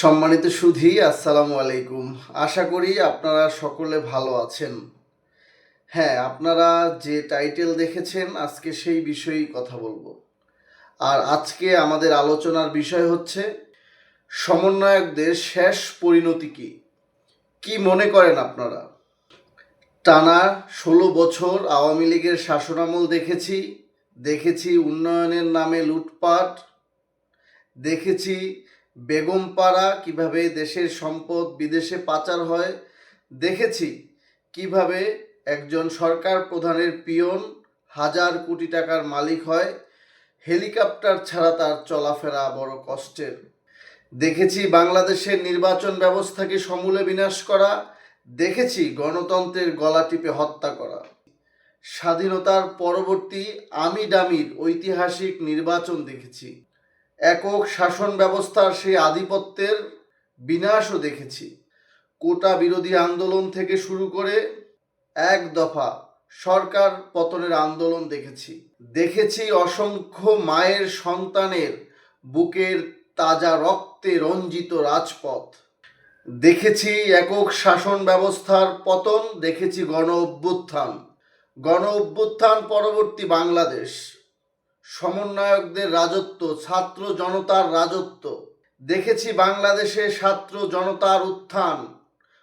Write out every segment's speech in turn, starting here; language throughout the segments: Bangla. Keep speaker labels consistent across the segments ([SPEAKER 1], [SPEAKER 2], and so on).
[SPEAKER 1] সম্মানিত সুধী, আসসালামু আলাইকুম। আশা করি আপনারা সকলে ভালো আছেন। হ্যাঁ আপনারা যে টাইটেল দেখেছেন, আজকে সেই বিষয়েই কথা বলব। আর আজকে আমাদের আলোচনার বিষয় হচ্ছে, সমন্বয়কদের শেষ পরিণতি কি? কি মনে করেন আপনারা? টানা ষোলো বছর আওয়ামী লীগের শাসনামল দেখেছি দেখেছি উন্নয়নের নামে লুটপাট, দেখেছি বেগমপাড়া কীভাবে দেশের সম্পদ বিদেশে পাচার হয়, দেখেছি কীভাবে একজন সরকার প্রধানের পিয়ন হাজার কোটি টাকার মালিক হয়, হেলিকপ্টার ছাড়া তার চলাফেরা বড় কষ্টের। দেখেছি বাংলাদেশের নির্বাচন ব্যবস্থাকে সমূলে বিনাশ করা, দেখেছি গণতন্ত্রের গলা টিপে হত্যা করা। স্বাধীনতার পরবর্তী আমি ডামির ঐতিহাসিক নির্বাচন দেখেছি। একক শাসন ব্যবস্থার সেই আধিপত্যের বিনাশও দেখেছি। কোটা বিরোধী আন্দোলন থেকে শুরু করে এক দফা সরকার পতনের আন্দোলন দেখেছি। দেখেছি অসংখ্য মায়ের সন্তানের বুকের তাজা রক্তে রঞ্জিত রাজপথ। দেখেছি একক শাসন ব্যবস্থার পতন, দেখেছি গণ অভ্যুত্থান গণ অভ্যুত্থান পরবর্তী বাংলাদেশ। সমন্বয়কদের রাজত্ব, ছাত্র জনতার রাজত্ব। দেখেছি বাংলাদেশে ছাত্র জনতার উত্থান,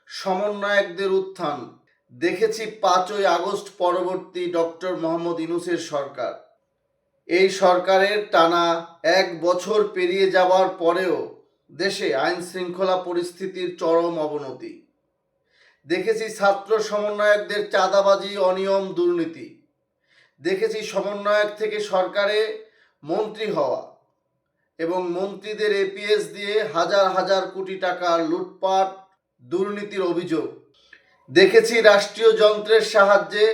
[SPEAKER 1] সমন্বয়কদের উত্থান। দেখেছি পাঁচই আগস্ট পরবর্তী ডক্টর মোহাম্মদ ইনুসের সরকার। এই সরকারের টানা এক বছর পেরিয়ে যাওয়ার পরেও দেশে আইন শৃঙ্খলা পরিস্থিতির চরম অবনতি। দেখেছি ছাত্র সমন্বয়কদের চাঁদাবাজি, অনিয়ম, দুর্নীতি। দেখেছি সমন্বয়ক থেকে সরকারে মন্ত্রী হওয়া এবং মন্ত্রীদের এপিএস দিয়ে হাজার হাজার কোটি টাকার লুটপাট, দুর্নীতির অভিযোগ। দেখেছি রাষ্ট্রীয় যন্ত্রের সাহায্যে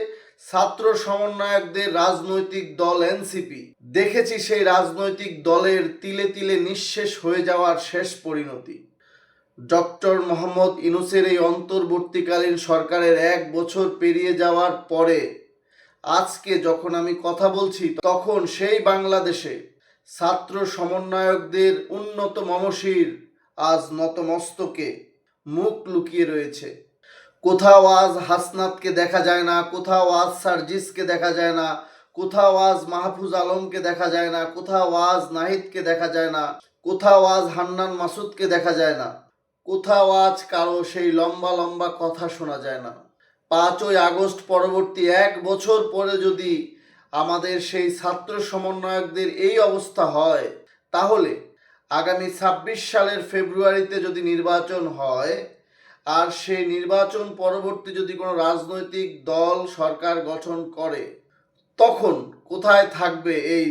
[SPEAKER 1] ছাত্র সমন্বয়কদের রাজনৈতিক দল এনসিপি দেখেছি সেই রাজনৈতিক দলের তিলে তিলে নিঃশেষ হয়ে যাওয়ার শেষ পরিণতি। ডক্টর মোহাম্মদ ইনুসের এই অন্তর্বর্তীকালীন সরকারের এক বছর পেরিয়ে যাওয়ার পরে আজকে যখন আমি কথা বলছি, তখন সেই বাংলাদেশে ছাত্র সমন্বয়কদের উন্নত মমশির আজ নতমস্তকে মুখ লুকিয়ে রয়েছে। কোথাও আজ হাসনাতকে দেখা যায় না, কোথাও আজ সার্জিসকে দেখা যায় না, কোথাও আজ মাহফুজ আলমকে দেখা যায় না, কোথাও আজ নাহিদকে দেখা যায় না, কোথাও আজ হান্নান মাসুদকে দেখা যায় না, কোথাও আজ কারও সেই লম্বা লম্বা কথা শোনা যায় না। পাঁচই আগস্ট পরবর্তী এক বছর পরে যদি আমাদের সেই ছাত্র সমন্বয়কদের এই অবস্থা হয়, তাহলে আগামী ছাব্বিশ সালের ফেব্রুয়ারিতে যদি নির্বাচন হয়, আর সেই নির্বাচন পরবর্তী যদি কোনো রাজনৈতিক দল, সরকার গঠন করে, তখন কোথায় থাকবে এই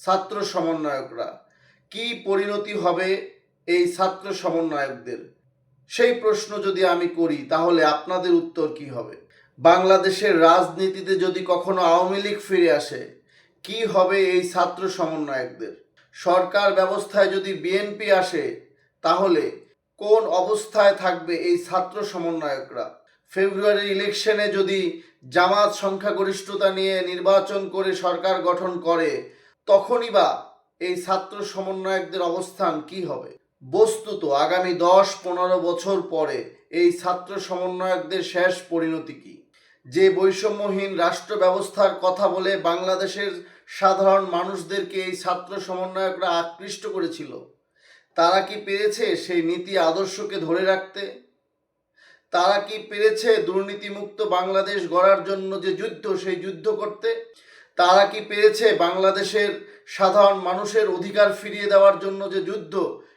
[SPEAKER 1] ছাত্র সমন্বয়করা? কি পরিণতি হবে এই ছাত্র সমন্বয়কদের? সেই প্রশ্ন যদি আমি করি, তাহলে আপনাদের উত্তর কি হবে? বাংলাদেশের রাজনীতিতে যদি কখনো আওয়ামী লীগ ফিরে আসে, কি হবে এই ছাত্র সমন্বয়কদের? সরকার ব্যবস্থায় যদি বিএনপি আসে, তাহলে কোন অবস্থায় থাকবে এই ছাত্র সমন্বয়করা? ফেব্রুয়ারি ইলেকশনে যদি জামাত সংখ্যাগরিষ্ঠতা নিয়ে নির্বাচন করে সরকার গঠন করে, তখনই বা এই ছাত্র সমন্বয়কদের অবস্থান কি হবে? বস্তুত আগামী দশ পনেরো বছর পরে এই ছাত্র সমন্বয়কদের শেষ পরিণতি কি? যে বৈষম্যহীন রাষ্ট্র ব্যবস্থার কথা বলে বাংলাদেশের সাধারণ মানুষদেরকে এই ছাত্র সমন্বয়করা আকৃষ্ট করেছিল, তারা কি পেরেছে সেই নীতি আদর্শকে ধরে রাখতে? তারা কি পেরেছে দুর্নীতিমুক্ত বাংলাদেশ গড়ার জন্য যে যুদ্ধ, সেই যুদ্ধ করতে? তারা কি পেরেছে বাংলাদেশের সাধারণ মানুষের অধিকার ফিরিয়ে দেওয়ার জন্য যে যুদ্ধ,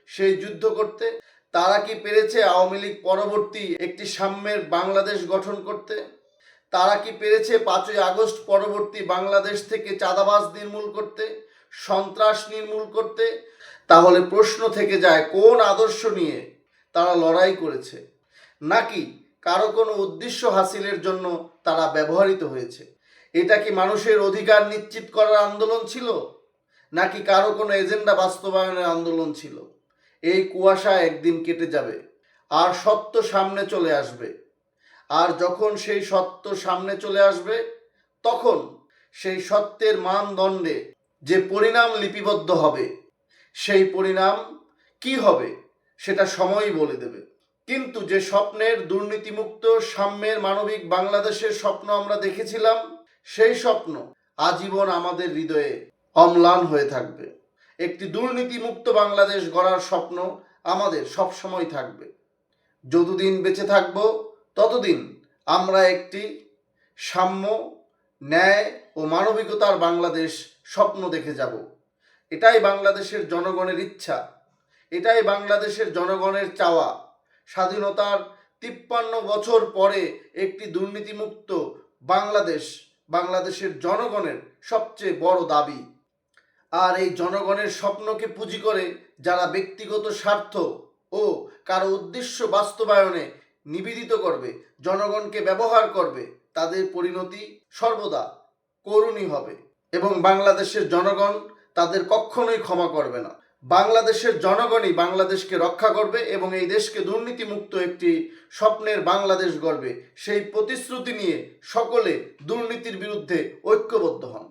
[SPEAKER 1] সেই যুদ্ধ করতে? তারা কি পেরেছে আওয়ামী লীগ পরবর্তী একটি সাম্যের বাংলাদেশ গঠন করতে? তারা কি পেরেছে পাঁচই আগস্ট পরবর্তী বাংলাদেশ থেকে চাঁদাবাজ নির্মূল করতে, সন্ত্রাস নির্মূল করতে? তাহলে প্রশ্ন থেকে যায়, কোন আদর্শ নিয়ে তারা লড়াই করেছে? নাকি কারও কোনো উদ্দেশ্য হাসিলের জন্য তারা ব্যবহৃত হয়েছে? এটা কি মানুষের অধিকার নিশ্চিত করার আন্দোলন ছিল? নাকি কারও কোনো এজেন্ডা বাস্তবায়নের আন্দোলন ছিল? এই কুয়াশা একদিন কেটে যাবে, আর সত্য সামনে চলে আসবে। আর যখন সেই সত্য সামনে চলে আসবে, তখন সেই সত্যের মানদণ্ডে যে পরিণাম লিপিবদ্ধ হবে, সেই পরিণাম কি হবে সেটা সময়ই বলে দেবে। কিন্তু যে স্বপ্নের দুর্নীতিমুক্ত সাম্যের মানবিক বাংলাদেশের স্বপ্ন আমরা দেখেছিলাম সেই স্বপ্ন আজীবন আমাদের হৃদয়ে অম্লান হয়ে থাকবে। একটি দুর্নীতিমুক্ত বাংলাদেশ গড়ার স্বপ্ন আমাদের সবসময় থাকবে। যতদিন বেঁচে থাকব, ততদিন আমরা একটি সাম্য, ন্যায় ও মানবিকতার বাংলাদেশ স্বপ্ন দেখে যাব। এটাই বাংলাদেশের জনগণের ইচ্ছা। এটাই বাংলাদেশের জনগণের চাওয়া। স্বাধীনতার তিপ্পান্ন বছর পরে একটি দুর্নীতিমুক্ত বাংলাদেশ বাংলাদেশের জনগণের সবচেয়ে বড় দাবি। আর এই জনগণের স্বপ্নকে পুঁজি করে যারা ব্যক্তিগত স্বার্থ ও কারও উদ্দেশ্য বাস্তবায়নে নিবেদিত করবে, জনগণকে ব্যবহার করবে, তাদের পরিণতি সর্বদা করুণই হবে। এবং বাংলাদেশের জনগণ তাদের কখনোই ক্ষমা করবে না। বাংলাদেশের জনগণই বাংলাদেশকে রক্ষা করবে এবং এই দেশকে দুর্নীতিমুক্ত একটি স্বপ্নের বাংলাদেশ গড়বে। সেই প্রতিশ্রুতি নিয়ে সকলে দুর্নীতির বিরুদ্ধে ঐক্যবদ্ধ হন।